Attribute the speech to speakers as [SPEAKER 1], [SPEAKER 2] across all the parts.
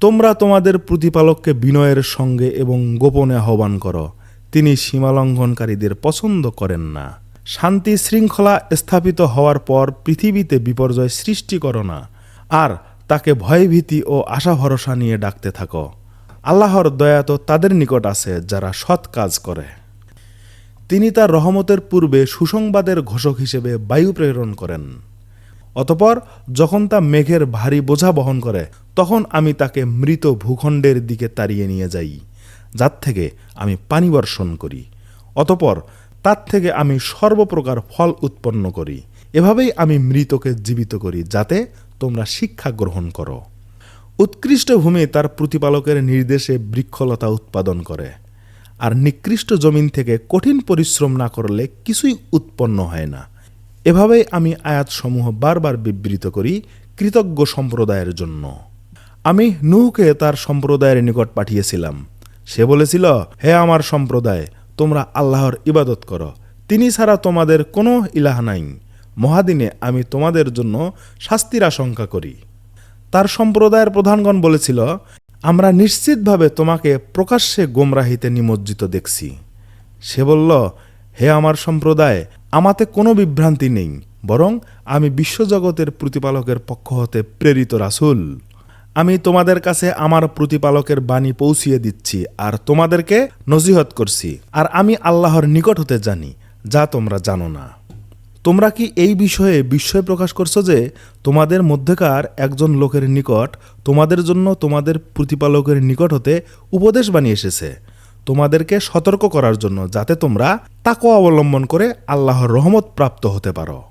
[SPEAKER 1] তোমরা তোমাদের প্রতিপালককে বিনয়ের সঙ্গে এবং গোপনে আহ্বান করো। তিনি সীমালঙ্ঘনকারীদের পছন্দ করেন না। শান্তি শৃঙ্খলা স্থাপিত হওয়ার পর পৃথিবীতে বিপর্যয় সৃষ্টি করো না, আর তাকে ভয়ভীতি ও আশা ভরসা নিয়ে ডাকতে থাকো। আল্লাহর দয়া তো তাদের নিকট আছে, যারা সৎ কাজ করে। তিনি তার রহমতের পূর্বে সুসংবাদের ঘোষক হিসেবে বায়ু প্রেরণ করেন। অতপর যখন তা মেঘের ভারী বোঝা বহন করে তখন আমি তাকে মৃত ভূখণ্ডের দিকে তাড়িয়ে নিয়ে যাই, যার থেকে আমি পানি বর্ষণ করি। অতপর তার থেকে আমি সর্বপ্রকার ফল উৎপন্ন করি। এভাবেই আমি মৃতকে জীবিত করি, যাতে তোমরা শিক্ষা গ্রহণ করো। উৎকৃষ্ট ভূমি তার প্রতিপালকের নির্দেশে বৃক্ষলতা উৎপাদন করে। আর নিকৃষ্ট জমিন থেকে কঠিন পরিশ্রম না করলে কিছুই উৎপন্ন হয় না। এভাবেই আমি আয়াতসমূহ বারবার বিবৃত করি কৃতজ্ঞ সম্প্রদায়ের জন্য। আমি নূহকে তার সম্প্রদায়ের নিকট পাঠিয়েছিলাম। সে বলেছিল, হে আমার সম্প্রদায়, তোমরা আল্লাহর ইবাদত করো। তিনি ছাড়া তোমাদের কোনো ইলাহ নাই। মহাদিনে আমি তোমাদের জন্য শাস্তির আশঙ্কা করি। তার সম্প্রদায়ের প্রধানগণ বলেছিল, আমরা নিশ্চিতভাবে তোমাকে প্রকাশ্যে গোমরাহিতে নিমজ্জিত দেখছি। সে বলল, হে আমার সম্প্রদায়, আমাতে কোনো বিভ্রান্তি নেই, বরং আমি বিশ্বজগতের প্রতিপালকের পক্ষ হতে প্রেরিত রাসূল। আমি তোমাদের কাছে আমার প্রতিপালকের বাণী পৌঁছিয়ে দিচ্ছি আর তোমাদেরকে নজিহত করছি। আর আমি আল্লাহর নিকট হতে জানি, যা তোমরা জানো না। তোমরা কি এই বিষয়ে বিস্ময় প্রকাশ করছ যে তোমাদের মধ্যেকার একজন লোকের নিকট, তোমাদের জন্য তোমাদের প্রতিপালকের নিকট হতে উপদেশ বানিয়ে এসেছে? তোমাদেরকে সতর্ক করার জন্য যাতে তোমরা তাকে অবলম্বন করে আল্লাহর রহমত প্রাপ্ত হতে পারো।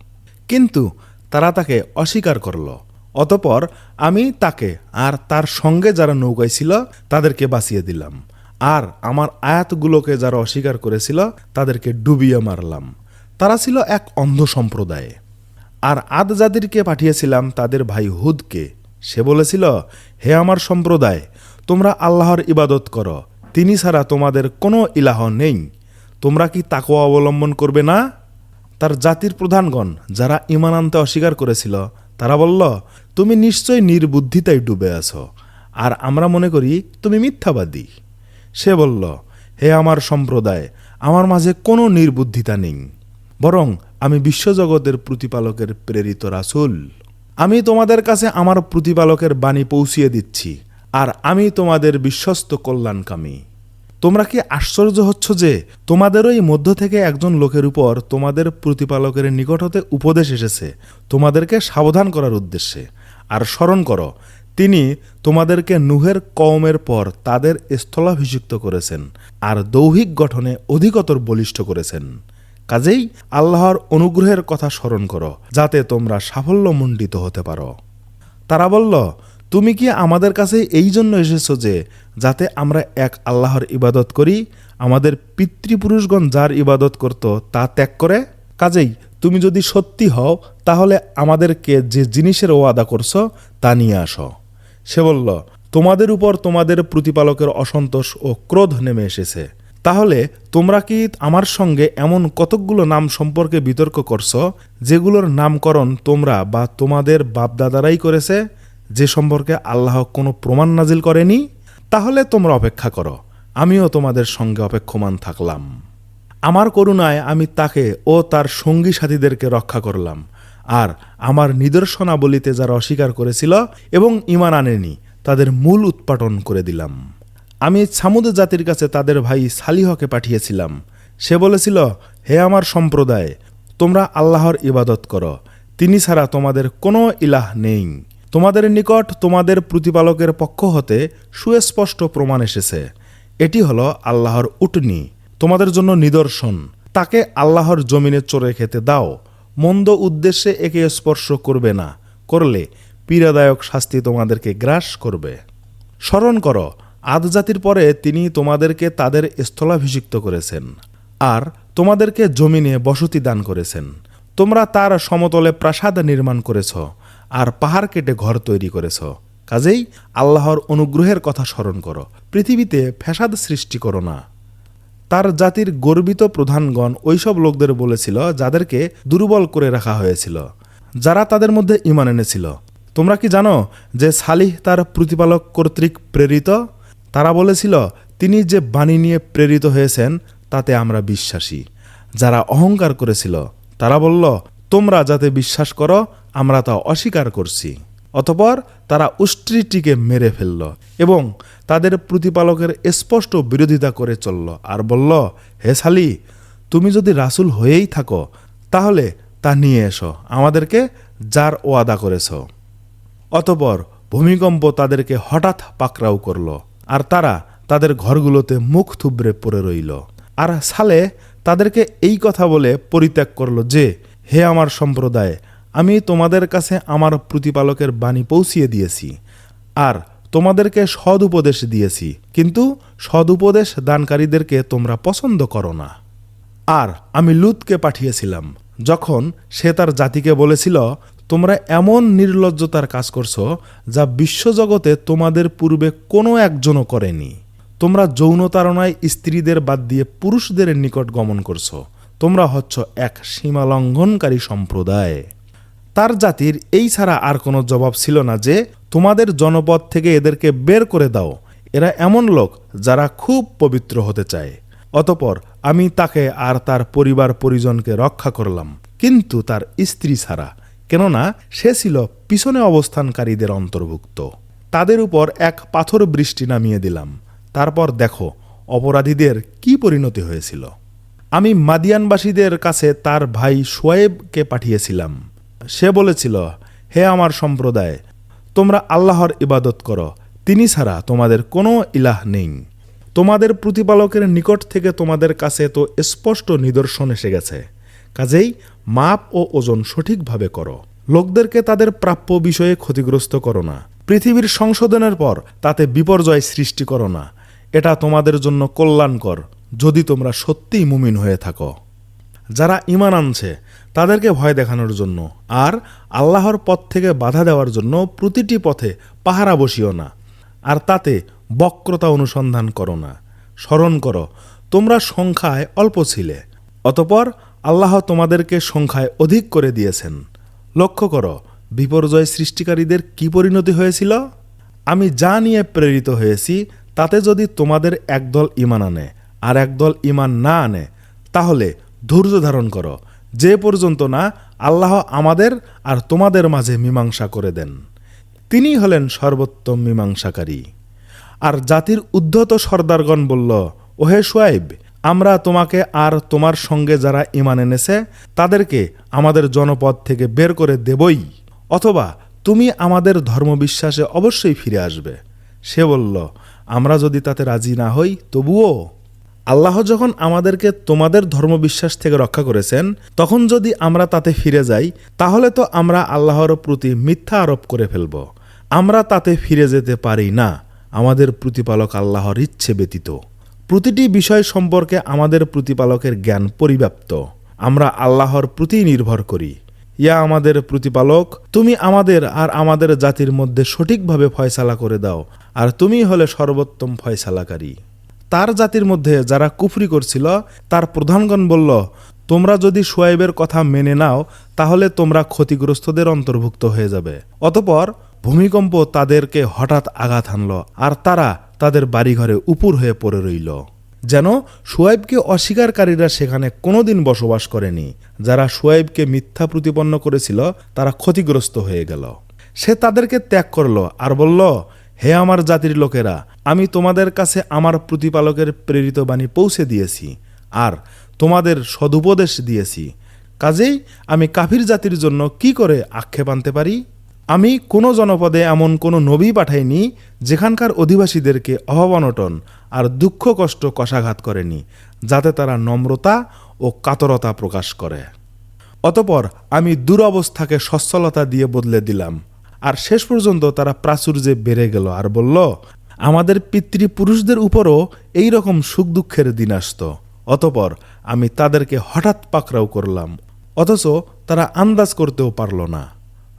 [SPEAKER 1] কিন্তু তারা তাকে অস্বীকার করল। অতপর আমি তাকে আর তার সঙ্গে যারা নৌকায় ছিল, তাদেরকে বাঁচিয়ে দিলাম। আর আমার আয়াতগুলোকে যারা অস্বীকার করেছিল, তাদেরকে ডুবিয়ে মারলাম। তারা ছিল এক অন্ধ সম্প্রদায়। আর আদ জাতিরকে পাঠিয়েছিলাম তাদের ভাই হুদকে। সে বলেছিল, হে আমার সম্প্রদায়, তোমরা আল্লাহর ইবাদত করো। তিনি ছাড়া তোমাদের কোনো ইলাহ নেই। তোমরা কি তাকওয়া অবলম্বন করবে না? তার জাতির প্রধানগণ, যারা ইমান আনতে অস্বীকার করেছিল, তারা বলল তুমি নিশ্চয় নির্বুদ্ধিতায় ডুবে আছো। আর আমরা মনে করি, তুমি মিথ্যাবাদী। সে বলল, হে আমার সম্প্রদায়, আমার মাঝে কোনো নির্বুদ্ধিতা নেই। বরং আমি বিশ্বজগতের প্রতিপালকের প্রেরিত রাসূল। আমি তোমাদের কাছে আমার প্রতিপালকের বাণী পৌঁছিয়ে দিচ্ছি, আর আমি তোমাদের বিশ্বস্ত কল্যাণকামী। তোমরা কি আশ্চর্য হচ্ছ যে, তোমাদেরই মধ্য থেকে একজন লোকের উপর তোমাদের প্রতিপালকের নিকট হতে উপদেশ এসেছে। তোমাদেরকে সাবধান করার উদ্দেশ্যে। আর স্মরণ করো, তিনি তোমাদেরকে নুহের কওমের পর তাদের স্থলাভিষিক্ত করেছেন আর দৌহিক গঠনে অধিকতর বলিষ্ঠ করেছেন। কাজেই আল্লাহর অনুগ্রহের কথা স্মরণ করো, যাতে তোমরা সাফল্যমণ্ডিত হতে পারো। তারা বলল, তুমি কি আমাদের কাছে এই জন্য এসেছ যে, যাতে আমরা এক আল্লাহর ইবাদত করি? আমাদের পিতৃপুরুষগণ যার ইবাদত করত, তা ত্যাগ করে? কাজেই তুমি যদি সত্যি হও, তাহলে আমাদেরকে যে জিনিসের ওয়াদা করছ, তা নিয়ে আসো। সে বলল, তোমাদের উপর তোমাদের প্রতিপালকের অসন্তোষ ও ক্রোধ নেমে এসেছে। তাহলে তোমরা কি আমার সঙ্গে এমন কতকগুলো নাম সম্পর্কে বিতর্ক করছ, যেগুলোর নামকরণ তোমরা বা তোমাদের বাপদাদারাই করেছে, যে সম্পর্কে আল্লাহ কোনো প্রমাণ নাজিল করেনি? তাহলে তোমরা অপেক্ষা করো, আমিও তোমাদের সঙ্গে অপেক্ষমান থাকলাম। আমার করুণায় আমি তাকে ও তার সঙ্গী সাথীদেরকে রক্ষা করলাম। আর আমার নিদর্শনাবলিতে যারা অস্বীকার করেছিল এবং ইমান আনেনি, তাদের মূল উৎপাটন করে দিলাম। আমি ছামুদ জাতির কাছে তাদের ভাই সালিহকে পাঠিয়েছিলাম। সে বলেছিল, হে আমার সম্প্রদায়, তোমরা আল্লাহর ইবাদত করো। তিনি ছাড়া তোমাদের কোনো ইলাহ নেই। তোমাদের নিকট তোমাদের প্রতিপালকের পক্ষ হতে সুস্পষ্ট প্রমাণ এসেছে। এটি হলো আল্লাহর উটনি। তোমাদের জন্য নিদর্শন। তাকে আল্লাহর জমিনে চড়ে খেতে দাও। মন্দ উদ্দেশ্যে একে স্পর্শ করবে না। করলে পীড়াদায়ক শাস্তি তোমাদেরকে গ্রাস করবে। স্মরণ করো আদ জাতির পরে তিনি তোমাদেরকে তাদের স্থলাভিষিক্ত করেছেন আর তোমাদেরকে জমিনে বসতি দান করেছেন। তোমরা তার সমতলে প্রাসাদ নির্মাণ করেছ আর পাহাড় কেটে ঘর তৈরি করেছ। কাজেই আল্লাহর অনুগ্রহের কথা স্মরণ করো। পৃথিবীতে ফ্যাসাদ সৃষ্টি করো না। তার জাতির গর্বিত প্রধানগণ ওইসব লোকদের বলেছিল, যাদেরকে দুর্বল করে রাখা হয়েছিল, যারা তাদের মধ্যে ইমান এনেছিল। তোমরা কি জানো যে সালিহ তার প্রতিপালক কর্তৃক প্রেরিত? তারা বলেছিল, তিনি যে বাণী নিয়ে প্রেরিত হয়েছেন, তাতে আমরা বিশ্বাসী। যারা অহংকার করেছিল, তারা বলল, তোমরা যাতে বিশ্বাস করো, আমরা তা অস্বীকার করছি। অতপর তারা উষ্ট্রিটিকে মেরে ফেলল এবং তাদের প্রতিপালকের স্পষ্ট বিরোধিতা করে চলল আর বলল, হে সালি, তুমি যদি রাসূল হয়েই থাকো, তাহলে তা নিয়ে এসো, আমাদেরকে যার ওয়াদা করেছ। অতপর ভূমিকম্প তাদেরকে হঠাৎ পাকড়াও করল আর তারা তাদের ঘরগুলোতে মুখ থুবড়ে পড়ে রইল। আর সালে তাদেরকে এই কথা বলে পরিত্যাগ করল যে, হে আমার সম্প্রদায় আমি তোমাদের কাছে আমার প্রতিপালকের বাণী পৌঁছিয়ে দিয়েছি, আর তোমাদেরকে সদ উপদেশ দিয়েছি, কিন্তু সদ উপদেশ দানকারীদেরকে তোমরা পছন্দ করো না। আর আমি লুতকে পাঠিয়েছিলাম, যখন সে তার জাতিকে বলেছিল, তোমরা এমন নির্লজ্জতার কাজ করছ, যা বিশ্বজগতে তোমাদের পূর্বে কোনো একজনও করেনি। তোমরা যৌনতারণায় স্ত্রীদের বাদ দিয়ে পুরুষদের নিকট গমন করছ। তোমরা হচ্ছ এক সীমালঙ্ঘনকারী সম্প্রদায়। তার জাতির এই ছাড়া আর কোনো জবাব ছিল না যে, তোমাদের জনপদ থেকে এদেরকে বের করে দাও। এরা এমন লোক যারা খুব পবিত্র হতে চায়। অতপর আমি তাকে আর তার পরিবার পরিজনকে রক্ষা করলাম। কিন্তু তার স্ত্রী ছাড়া, কেননা সে ছিল পিছনে অবস্থানকারীদের অন্তর্ভুক্ত। তাদের উপর এক পাথর বৃষ্টি নামিয়ে দিলাম। তারপর দেখো, অপরাধীদের কি পরিণতি হয়েছিল। আমি মাদিয়ানবাসীদের কাছে তার ভাই সোয়েবকে পাঠিয়েছিলাম। সে বলেছিল, হে আমার সম্প্রদায়, তোমরা আল্লাহর ইবাদত করো, তিনি ছাড়া তোমাদের কোনো ইলাহ নেই। তোমাদের প্রতিপালকের নিকট থেকে তোমাদের কাছে তো স্পষ্ট নিদর্শন এসে গেছে। কাজেই মাপ ও ওজন সঠিকভাবে করো। লোকদেরকে তাদের প্রাপ্য বিষয়ে ক্ষতিগ্রস্ত করো না। পৃথিবীর সংশোধনের পর তাতে বিপর্যয় সৃষ্টি করো না। এটা তোমাদের জন্য কল্যাণকর, যদি তোমরা সত্যিই মুমিন হয়ে থাকো। যারা ইমান আনছে তাদেরকে ভয় দেখানোর জন্য। আর আল্লাহর পথ থেকে বাধা দেওয়ার জন্য প্রতিটি পথে পাহারা বসিও না। আর তাতে বক্রতা অনুসন্ধান করো না। স্মরণ করো, তোমরা সংখ্যায় অল্প ছিলে। অতপর আল্লাহ তোমাদেরকে সংখ্যায় অধিক করে দিয়েছেন। লক্ষ্য করো, বিপর্যয় সৃষ্টিকারীদের কি পরিণতি হয়েছিল? আমি যা নিয়ে প্রেরিত হয়েছি, তাতে যদি তোমাদের একদল ইমান আনে, আর একদল ইমান না আনে, তাহলে ধৈর্য ধারণ করো। যে পর্যন্ত না আল্লাহ আমাদের আর তোমাদের মাঝে মীমাংসা করে দেন। তিনি হলেন সর্বোত্তম মীমাংসাকারী। আর জাতির উদ্ধত সর্দারগণ বলল, ওহে সোয়াইব, আমরা তোমাকে আর তোমার সঙ্গে যারা ইমান এনেছে, তাদেরকে আমাদের জনপদ থেকে বের করে দেবই। অথবা তুমি আমাদের ধর্মবিশ্বাসে অবশ্যই ফিরে আসবে। সে বলল, আমরা যদি তাতে রাজি না হই, তবুও আল্লাহ যখন আমাদেরকে তোমাদের ধর্মবিশ্বাস থেকে রক্ষা করেছেন, তখন যদি আমরা তাতে ফিরে যাই, তাহলে তো আমরা আল্লাহর প্রতি মিথ্যা আরোপ করে ফেলব। আমরা তাতে ফিরে যেতে পারি না। আমাদের প্রতিপালক আল্লাহর ইচ্ছে ব্যতীত। প্রতিটি বিষয় সম্পর্কে আমাদের প্রতিপালকের জ্ঞান পরিব্যাপ্ত। আমরা আল্লাহর প্রতি নির্ভর করি। ইয়া আমাদের প্রতিপালক, তুমি আমাদের আর আমাদের জাতির মধ্যে সঠিকভাবে ফয়সালা করে দাও, আর তুমি হলে সর্বোত্তম ফয়সালাকারী। তার জাতির মধ্যে যারা কুফরি করছিল, তার প্রধানগণ বলল, তোমরা যদি সোয়াইবের কথা মেনে নাও, তাহলে তোমরা ক্ষতিগ্রস্তদের অন্তর্ভুক্ত হয়ে যাবে। অতপর ভূমিকম্প তাদেরকে হঠাৎ আঘাত হানল, আর তারা তাদের বাড়িঘরে উপুর হয়ে পড়ে রইল। যেন সোয়াইবকে অস্বীকারীরা সেখানে কোনোদিন বসবাস করেনি। যারা সোয়াইবকে মিথ্যা প্রতিপন্ন করেছিল, তারা ক্ষতিগ্রস্ত হয়ে গেল। সে তাদেরকে ত্যাগ করল আর বলল হে আমার জাতির লোকেরা, আমি তোমাদের কাছে আমার প্রতিপালকের প্রেরিত বাণী পৌঁছে দিয়েছি আর তোমাদের সদুপদেশ দিয়েছি। কাজেই আমি কাফির জাতির জন্য কি করে আক্ষেপ আনতে পারি? আমি কোনো জনপদে এমন কোনো নবী পাঠাইনি, যেখানকার অধিবাসীদেরকে অভাব অনটন আর দুঃখ কষ্ট কষাঘাত করেনি, যাতে তারা নম্রতা ও কাতরতা প্রকাশ করে। অতপর আমি দুরবস্থাকে সচ্ছলতা দিয়ে বদলে দিলাম। আর শেষ পর্যন্ত তারা প্রাচুর্যে বেড়ে গেল আর বলল, আমাদের পিতৃপুরুষদের উপরও এই রকম সুখ দুঃখের দিন আসত। অতপর আমি তাদেরকে হঠাৎ পাকড়াও করলাম, অথচ তারা আন্দাজ করতেও পারল না।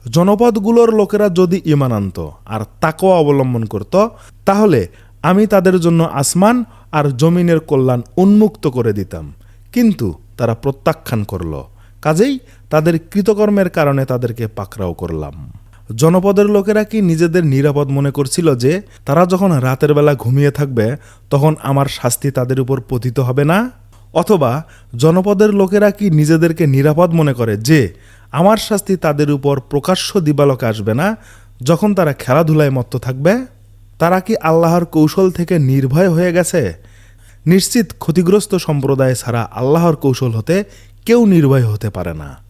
[SPEAKER 1] জনপদগুলোর লোকেরা যদি ইমান আনত আর তাকেও অবলম্বন করত, তাহলে আমি তাদের জন্য আসমান আর জমিনের কল্যাণ উন্মুক্ত করে দিতাম। কিন্তু তারা প্রত্যাখ্যান করল, কাজেই তাদের কৃতকর্মের কারণে তাদেরকে পাকড়াও করলাম। জনপদের লোকেরা কি নিজেদের নিরাপদ মনে করছিল যে তারা যখন রাতের বেলা ঘুমিয়ে থাকবে, তখন আমার শাস্তি তাদের উপর পতিত হবে না? অথবা জনপদের লোকেরা কি নিজেদেরকে নিরাপদ মনে করে যে আমার শাস্তি তাদের উপর প্রকাশ্য দিবালকে আসবে না যখন তারা খেলাধুলায় মত্ত থাকবে? তারা কি আল্লাহর কৌশল থেকে নির্ভয় হয়ে গেছে? নিশ্চিত ক্ষতিগ্রস্ত সম্প্রদায় ছাড়া আল্লাহর কৌশল হতে কেউ নির্ভয় হতে পারে না।